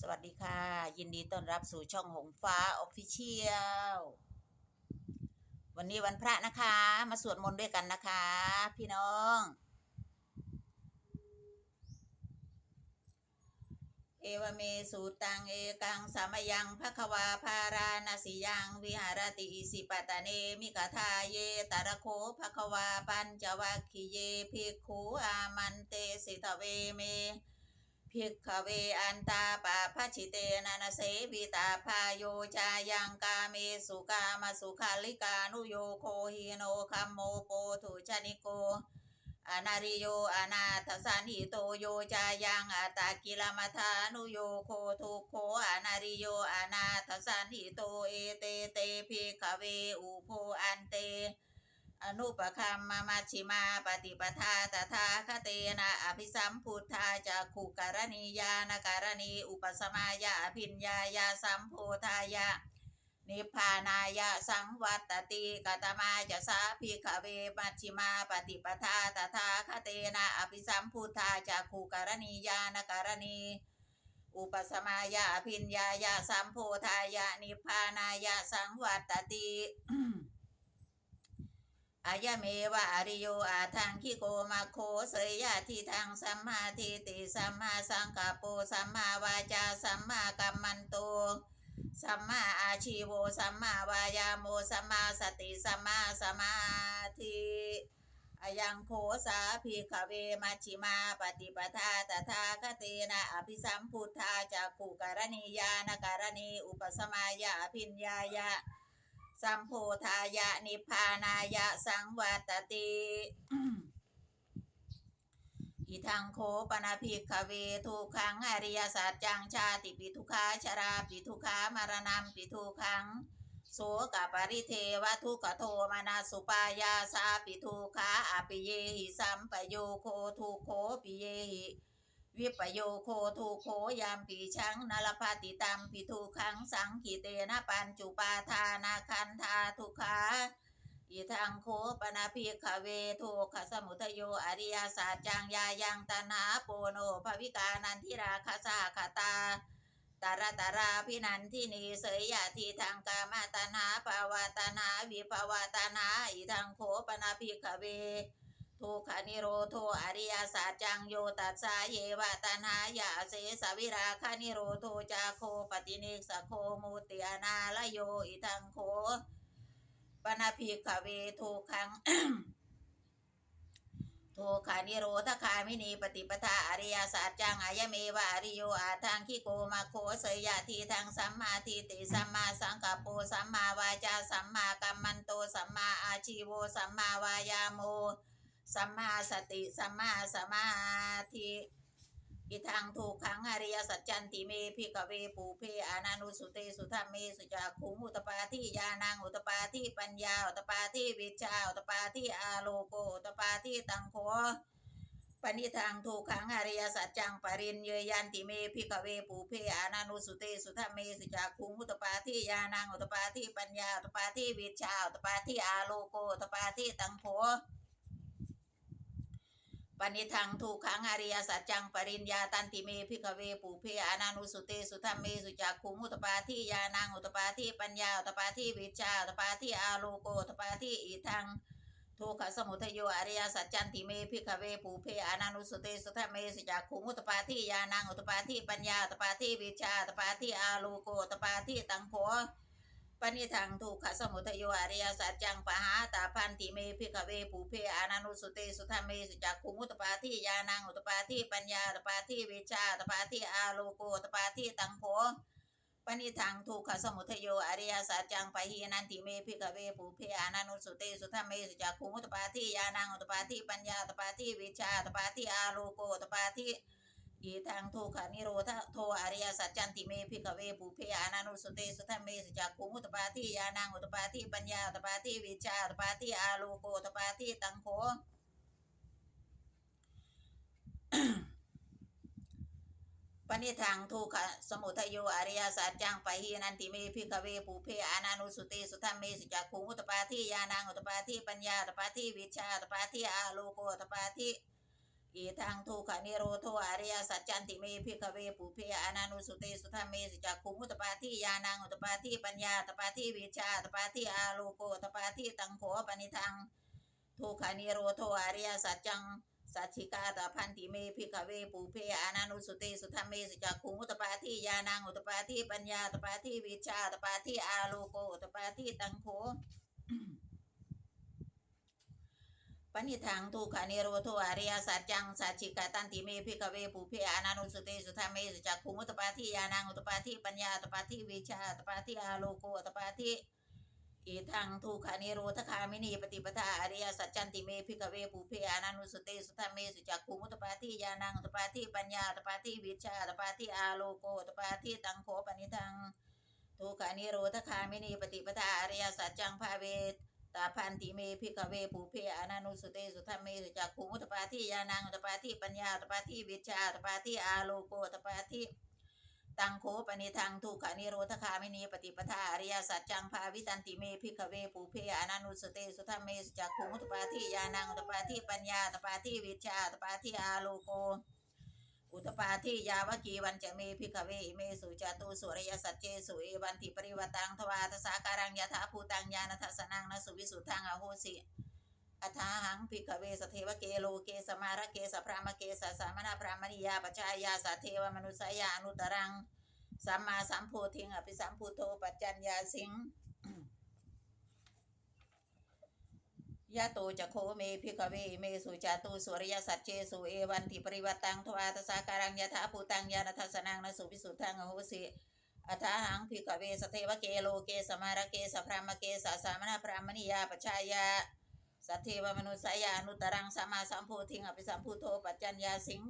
สวัสดีค่ะ ยินดีต้อนรับสู่ช่องหงฟ้าออฟฟิเชียลวันนี้วันพระนะคะ มาสวดมนต์ด้วยกันนะคะ พี่น้อง เอวเมสูตังเอกังสามยังภควาภาราณสิยังวิหารติอิสิปตะเนมิกทาเยตาระโคภควาปัญจวัคคีเยภิกขุอามันเตสิทเวเม ภิกขเวอันตาปาพชิเตนะนะเสวิตาพาโยจายังกาเมสุกามสุขาลิกานุโยโคหิโนคัมโมโปถุชนิโกอนาริโยอนาทสันหิโตโยจายังอัตากิลมัทานุโยโคทุโคอนาริโยอนาทสันหิโตเอเตเตภิกขเวอุโพอันเต อนุปคัมมามัชิมาปฏิปทาตถาคเตนะอภิสัมพุทธาจะขุการณียานการณีอุปสมายาอภิญญายาสัมโพธายะนิพพานายะสังวัตติกตมาจะสาภิกเวมัชชิมาปฏิปทาตถาคเตนะอภิสัมพุทธาจะขุการณียานการณีอุปสมายาอภิญญายาสัมโพธายะนิพพานายะสังวัตติ อายะเมวะอริโยอาทังคิโกมาโคเสยยะทิทังสัมมาทิติสัมมาสังกัปโปสัมมาวาจาสัมมากัมมันโตสัมมาอาชีโวสัมมาวายาโมสัมมาสติสัมมาสมาธิอายังโคสาภิกขเวมัชิมาปฏิปทาตถาคเตนะอภิสัมพุทธาจากขุการณียานการณีอุปสมายาอภิญญายะ สัมโพธายะนิพพานายะสังวัตติอิทังโคปนาภิกขเวทุขังอริยสัจจังชาติปิทุขาชราปิทุขามารณัมปิทุขังโสกปริเทวทุกขโทมานาสุปายาสาปิทุขาอปิเยหิสัมปโยโคทุโคปิเยหิ วิปโยโคทุโคยามปีชังนลภาติตัมปิทุขังสังขีเตนะปัญจุปาทานาคันธาทุขาอิทังโคปนาภิกขเวทุกขสมุทโยอริยสัจจังยายังตนาโปโนภวิกานันทิราคาสาคตาตาระตาราพินันทินีเสยยะทีทางกามาตนาภาวตนาวิภาวตนาอิทังโคปนาภิกขเว ทุกขานิโรโทอริยสัจจังโยตัสสาเยวะตนายาเสสวิราคานิโรโทจาโคปฏินิสโคมุติอนาลโยอิทังโคปนาภิกขเวทุกขังทุกขานิโรธคามินีปฏิปทาอริยสัจจังอายเมวะอริโยอาทางคิโกมาโคเสยยะทีทางสัมมาทิฏฐิสัมมาสังกัปโปสัมมาวาจาสัมมากัมมันโตสัมมาอาชีโวสัมมาวายาโม สัมมาสติสัมมาสมาธิอิทังถูกขังอริยสัจจันติเมพิกเวปูเพอานานุสุเตสุธรรมเมสุจักขุงอุตปาทิยานังอุตปาทิปัญญาอุตปาทิวิชาอุตปาทิอาโลโกอุตปาทิตังโคปณิทังถูกขังอริยสัจจังปรินเยยันติเมพิกเวปูเพอานานุสุเตสุธรรมเมสุจักขุงอุตปาทิยานังอุตปาทิปัญญาอุตปาทิวิชาอุตปาทิอาโลโกอุตปาทิตังโค ปณิทังถูกขังอริยสัจจังปริญญาตันติเมพิกเวปูเพอานานุสุเตสุธรรมเมสุจักขุงอุตปาทิยานังอุตปาทิปัญญาอุตปาทิวิชาอุตปาทิอาโลโกอุตปาทิอิทังทุกขสมุทโยอริยสัจจันติเมพิกเวปูเพอานานุสุเตสุธรรมเมสุจักขุงอุตปาทิยานังอุตปาทิปัญญาอุตปาทิวิชาอุตปาทิอาโลโกอุตปาทิตังโค ปณิทังทุกขสมุทโยอริยสัจจังปหาตาพันติเมพิกเวปูเพอานานุสุเตสุธรรมเมสุจักขุงอุตปาทิยานังอุตปาทิปัญญาอุตปาทิวิชาอุตปาทิอาโลโกอุตปาทิตังโคปณิทังทุกขสมุทโยอริยสัจจังปหีนันติเมพิกเวปูเพอานานุสุเตสุธรรมเมสุจักขุงอุตปาทิยานังอุตปาทิปัญญาอุตปาทิวิชาอุตปาทิอาโลโกอุตปาทิ อีทังทุกขานิโรธโทอริยสัจจันติเมพิกเวปุเพอานานุสุเตสุธรรมเมสจักขุงอุตปาทิยานังอุตปาทิปัญญาอุตปาทิวิชาอุตปาทิอาโลโกอุตปาทิตังโคปณิทังทุกขสมุทโยอริยสัจจังปะหีนันติเมพิกเวปุเพอานานุสุเตสุธรรมเมสจักขุงอุตปาทิยานังอุตปาทิปัญญาอุตปาทิวิชาอุตปาทิอาโลโกอุตปาทิ อีทางทุกขานิโรโทอริยสัจจันติเมพิกเวปุเพอนานุสุเตสุธรรมเมสุจักขุงอุตปาทิยานังอุตปาทิปัญญาตปาทิวิชาตปาทิอาโลโกตปาทิตังโขปนิทังทุกขานิโรโทอริยสัจจังสัจฉิกาตพันติเมพิกเวปุเพอานานุสุเตสุธรรมเมสุจักขุงอุตปาทิยานังอุตปาทิปัญญาตปาทิวิชาตปาทิอาโลโกตปาทิตังโข ปณิทังทุกขานิโรโทอริยสัจจังสัจฉิกาตันติเมพิกเวปุเพอานานุสุเตสุธรรมเมสุจักขุงอุตปาทิยานังอุตปาทิปัญญาอุตปาทิวิชาอุตปาทิอาโลโกอุตปาทิอีทังทุกขานิโรธคามินีปฏิปทาอริยสัจจันติเมพิกเวปุเพอานานุสุเตสุธรรมเมสุจักขุงอุตปาทิยานังอุตปาทิปัญญาอุตปาทิวิชาอุตปาทิอาโลโกอุตปาทิตังโขปณิทังทุกขานิโรธคามินีปฏิปทาอริยสัจจังภาเวต ตาพันติเมพิกเวปูเพอนานุสุเตสุธรรมเมสุจักขุมุตปาทิยานังอุตปาทิปัญญาอุตปาทิวิชาอุตปาทิอาโลโกอุตปาทิตังโคปนิทังทุกขานิโรธคามินีปฏิปทาอริยสัจจังภาวิตันติเมพิกเวปูเพอนานุสุเตสุธรรมเมสุจักขุมุตปาทิยานังอุตปาทิปัญญาอุตปาทิวิชาอุตปาทิอาโลโก อุตปาทิยาวกีวันจะเมพิกเวเมสุจตุสุริยสัจเจสุเอวันติปริวตังทวาทสาการังยถาภูตังญาณทัสสนังนสุวิสุทังอโหสิอัฏฐาหังพิกเวสเทวเกโลเกสมารเกสพรามเกสสามนาพรามณียาปชายาสาเทวมนุสยานุตรังสัมมาสัมโพธิงอภิสัมพุโตปัจจัญญาสิง ยะโตจะโคเมพิกเวเมสุจาตุสุริยสัจเจสุเอวันติปริวัตังทวาทสาการังยถาภูตังยาณทัสสนังนสุพิสุทธังอโหสิอัฏหังพิกเวสเทวเกโลเกสมารเกสพรามเกสสามนาพรามณียาปชายาสัทเทวมนุสยานุตรังสัมมาสัมโพธิงอภิสัมพุโทปัจจัญญาสิง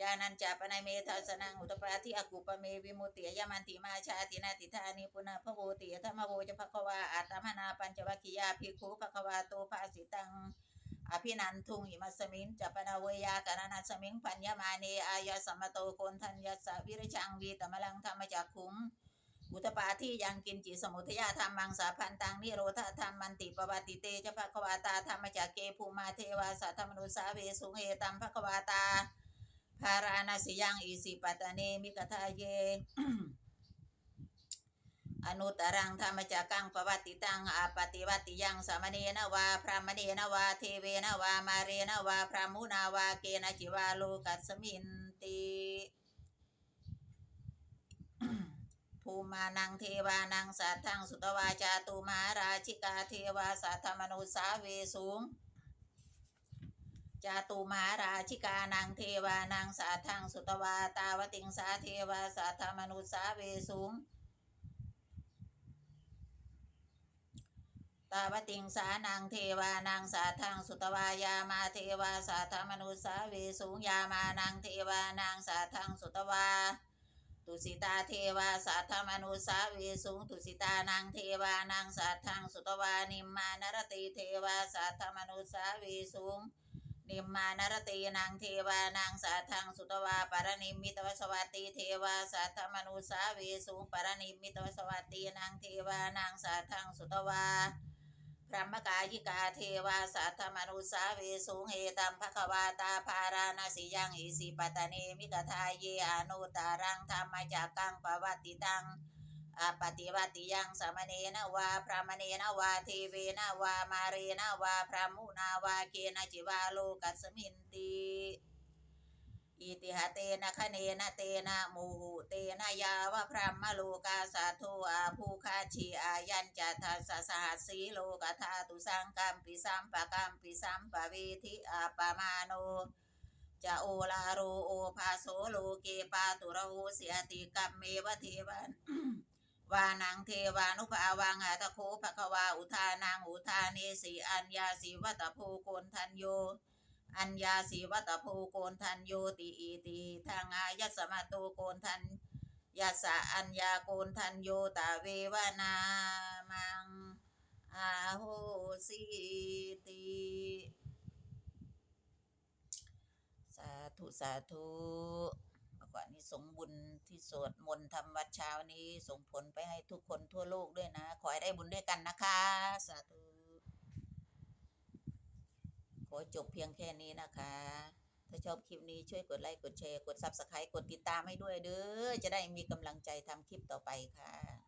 ญาณัญจาปนายเมทัสนังอุตปาทิอกุปเมวิมุตติยมันติมาชาตินาติธานิปุณพโวติยธรรมโวจะภควาอาตมนาปัญจวัคคียาภิกขุภควาโตภาสิตังอภินันทุงอิมัสมิงจัปนาเวยากรณัสมิงปัญญมาเนอายสัมมโตโกนทัญญสสวิรชังวีตมลังธรรมจักขุงอุตปาที่ยังกินจิสมุทยาธรรมังสาพันตังนิโรธาธรรมมันติปวัติเตจะภควาตาธรรมจักเกภูมาเทวาสัทธมนุสาเวสุงเอตัมภควาตา ภาราณสิยังอิสิปตะเนมิกทาเย อนุตรังธรรมจักกังปวัติตังอาปฏิวัติยังสามเณนวาพระมเณนวาเทเวนวามาเรนวาพระมุนาวาเกณจิวาโลกัสมินติภูมานังเทวานังสัทธังสุตวาจาตุมาราชิกาเทวาสัทธมนุสาเวสูง จาตุมหาราชิกานังเทวานังสัทธังสุตวาตาวติงสาเทวาสัทธมนุสาเวสูงตาวติงสานางเทวานางสาทังสุตวายามาเทวาสาธมนุสาเวสูงยามานางเทวานางสาทังสุตวาตุสิตาเทวาสาธมนุสาเวสูงตุสิตานางเทวานางสาทังสุตวานิมมานรติเทวาสาธมนุสาเวสูง นิมมานรตีนางเทวานางสาทังสุตวาปรนิมมิตวสวัตติเทวาสาธมนุสาเวสูงปรนิมมิตวสวัตตินางเทวานางสาทังสุตวาพระมกายิกาเทวาสัทธมนุสาเวสูงเฮตัมภควาตาภาราณสิยังอิสิปตะเนมิกทาเยอนุตารังธรรมจักกังปวัตติตัง อปฏิวัติยังสมเนนวาพระมเนนวาเทเวนวามาเรนวาพระมุนาวาเกนจิวาโลกัสมินติอิติหะเตนะคะเนนะเตนะโมหุเตนะยาวะพระมโลกาสาโทอาภูคาชีอายัญจัตถสสหัสสีโลกธาตุสังกัมปิสัมปะกัมปิสัมปะเวทิอาปามาโนจะโอลาโรโอภาโสโลเกปาตุระโหเสียติกัมเมวะเทวัน วานังเทวานุภาวังอาตโคภควาอุทานังอุทาเนสีอัญญาสีวัตโพโกนทันโย อัญญาสีวัตโพโกนทันโยติอีติทางอายัสมาโตโกนทันยัสะอัญญาโกนทันโยตาเววนามังอาโหสิติสาธุสาธุ ว่านิสงส์บุญที่สวดมนต์ทำวัดเช้านี้ส่งผลไปให้ทุกคนทั่วโลกด้วยนะ ขอให้ได้บุญด้วยกันนะคะ สาธุ ขอจบเพียงแค่นี้นะคะ ถ้าชอบคลิปนี้ช่วยกดไลค์ กดแชร์ กด Subscribe กดติดตามให้ด้วยเด้อ จะได้มีกำลังใจทำคลิปต่อไปค่ะ